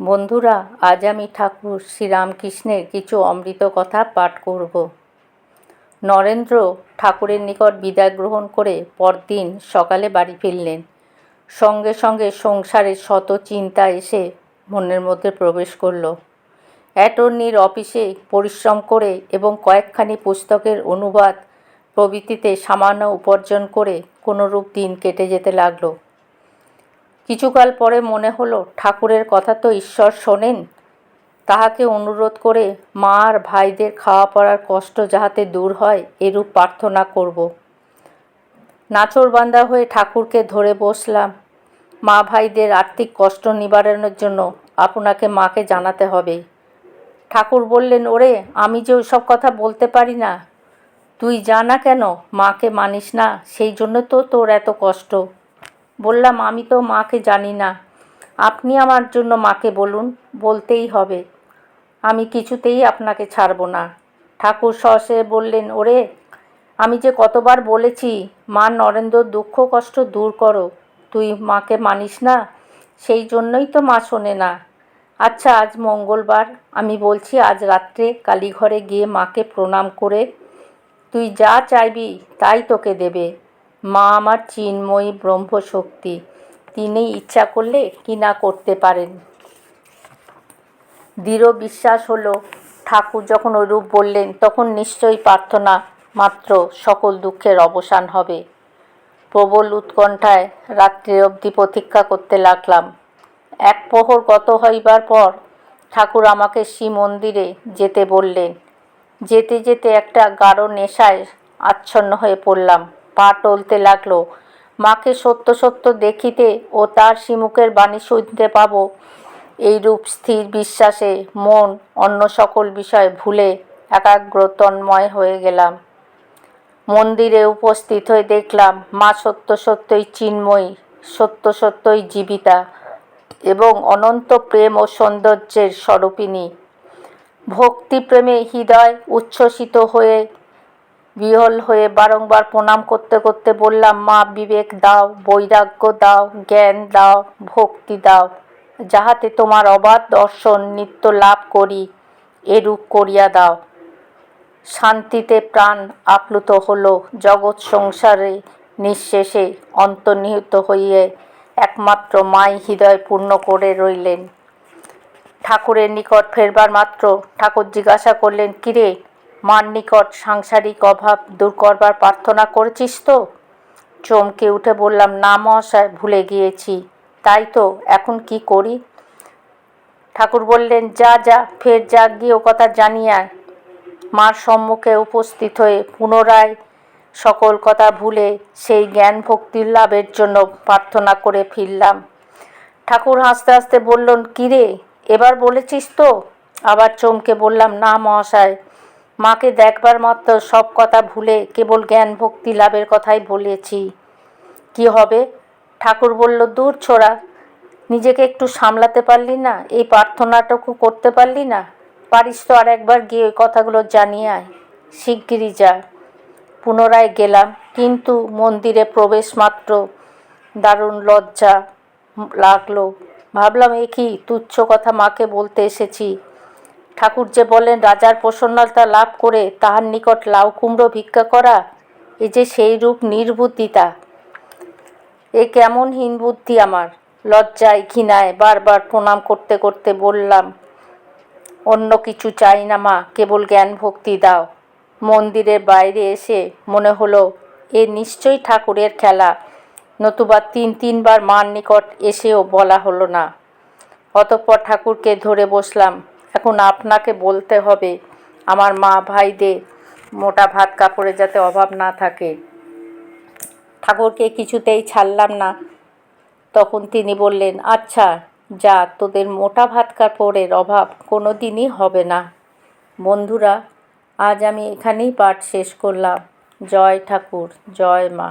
বন্ধুরা, আজ আমি ঠাকুর শ্রীরামকৃষ্ণের কিছু অমৃত কথা পাঠ করব। নরেন্দ্র ঠাকুরের নিকট বিদায় গ্রহণ করে পরদিন সকালে বাড়ি ফিরলেন। সঙ্গে সঙ্গে সংসারের শত চিন্তা এসে মনের মধ্যে প্রবেশ করল। অ্যাটর্নির অফিসে পরিশ্রম করে এবং কয়েকখানি পুস্তকের অনুবাদ প্রভৃতিতে সামান্য উপার্জন করে কোনোরূপ দিন কেটে যেতে লাগল। কিছুকাল পরে মনে হলো, ঠাকুরের কথা তো ঈশ্বর শোনেন। তাহাকে অনুরোধ করে মা আর ভাইদের খাওয়া পড়ার কষ্ট যাহাতে দূর হয়, এরূপ প্রার্থনা করব। নাচরবান্দা হয়ে ঠাকুরকে ধরে বসলাম। মা ভাইদের আর্থিক কষ্ট নিবারণের জন্য আপনাকে মাকে জানাতে হবে। ঠাকুর বললেন, ওরে, আমি যে ওইসব কথা বলতে পারি না। তুই জানা কেন? মাকে মানিস না, সেই জন্য তো তোর এত কষ্ট। বললাম, আমি তো মাকে জানি না। আপনি আমার জন্য মাকে বলুন, বলতেই হবে। আমি কিছুতেই আপনাকে ছাড়ব না। ঠাকুর সহসে বললেন, ওরে, আমি যে কতবার বলেছি, মা নরেন্দ্র, দুঃখ, কষ্ট দূর করো। তুই মাকে মানিস না, সেই জন্যই তো মা শোনে না। আচ্ছা আজ মঙ্গলবার, আমি বলছি, আজ রাত্রে কালীঘরে গিয়ে মাকে প্রণাম করে, তুই যা চাইবি, তাই তোকে দেবে। মা আমার চিন্ময়ী ব্রহ্মশক্তি। তিনি ইচ্ছা করলে কি না করতে পারেন। দৃঢ় বিশ্বাস হলো, ঠাকুর যখন ওইরূপ বললেন, তখন নিশ্চয়ই প্রার্থনা মাত্র সকল দুঃখের অবসান হবে। প্রবল উৎকণ্ঠায় রাত্রি অবধি প্রতীক্ষা করতে লাগলাম। এক প্রহর গত হইবার পর ঠাকুর আমাকে শ্রী মন্দিরে যেতে বললেন। যেতে যেতে একটা গাঢ় নেশায় আচ্ছন্ন হয়ে পড়লাম। পা টলতে লাগল। মাকে সত্য সত্য দেখিতে ও তার শ্রীমুখের বাণী শুনতে পাব। এইরূপ স্থির বিশ্বাসে মন অন্য সকল বিষয় ভুলে একাগ্রতন্ময় হয়ে গেলাম। মন্দিরে উপস্থিত হয়ে দেখলাম, মা সত্য সত্যই চিন্ময়ী, সত্য সত্যই জীবিতা এবং অনন্ত প্রেম ও সৌন্দর্যের স্বরূপিণী। ভক্তিপ্রেমে হৃদয় উচ্ছ্বসিত হয়ে বিহল হয়ে বারংবার প্রণাম করতে করতে বললাম, মা, বিবেক দাও, বৈরাগ্য দাও, জ্ঞান দাও, ভক্তি দাও। যাহাতে তোমার অবাধ দর্শন নিত্য লাভ করি, এরূপ করিয়া দাও। শান্তিতে প্রাণ আপ্লুত হল, জগৎ সংসারে নিঃশেষে অন্তর্নিহিত হইয়ে একমাত্র মাই হৃদয় পূর্ণ করে রইলেন। ঠাকুরের নিকট ফেরবার মাত্র ঠাকুর জিজ্ঞাসা করলেন, কিরে মার নিকট সাংসারিক অভাব দূর করবার প্রার্থনা করেছিস তো? চমকে উঠে বললাম, না মহাশয়, ভুলে গিয়েছি। তাই তো, এখন কি করি? ঠাকুর বললেন, যা যা, ফের যা, গিয়ে ও কথা জানিয়ে মার সম্মুখে উপস্থিত হয়ে পুনরায় সকল কথা ভুলে সেই জ্ঞান ভক্তির লাভের জন্য প্রার্থনা করে ফিরলাম। ঠাকুর হাসতে হাসতে বললেন কিরে এবার বলেছিস তো? আবার চমকে বললাম, না মহাশয় মাকে দেখবার মাত্র সব কথা ভুলে কেবল জ্ঞান ভক্তি লাভের কথাই বলেছি। কি হবে? ঠাকুর বলল, দূর ছোড়া, নিজেকে একটু সামলাতে পারলি না? এই প্রার্থনাটুকু করতে পারলি না? পারিস তো আর একবার গিয়ে ওই কথাগুলো জানিয়ে আয়। শিগগিরই যা। পুনরায় গেলাম, কিন্তু মন্দিরে প্রবেশ মাত্র দারুণ লজ্জা লাগল। ভাবলাম, এ কি তুচ্ছ কথা মাকে বলতে এসেছি? ঠাকুর যে বলেন, রাজার প্রসন্নতা লাভ করে তাহার নিকট লাউ কুমড়ো ভিক্ষা করা, এ যে সেই রূপ নির্বুদ্ধিতা। এ কেমন হীন বুদ্ধি আমার। লজ্জায়, ঘৃণায় বারবার প্রণাম করতে করতে বললাম, অন্য কিছু চাই না মা, কেবল জ্ঞান ভক্তি দাও। মন্দিরের বাইরে এসে মনে হলো, এ নিশ্চয়ই ঠাকুরের খেলা, নতুবা তিন তিনবার মার নিকট এসেও বলা হলো না। অতঃপর ঠাকুরকে ধরে বসলাম এখন আপনাকে বলতে হবে, আমার মা ভাইদের মোটা ভাত কাপড়ে যাতে অভাব না থাকে। ঠাকুরকে কিছুতেই ছাড়লাম না। তখন তিনি বললেন আচ্ছা যা, তোদের মোটা ভাত কাপড়ের অভাব কোনো দিনই হবে না। বন্ধুরা, আজ আমি এখানেই পাঠ শেষ করলাম। জয় ঠাকুর, জয় মা।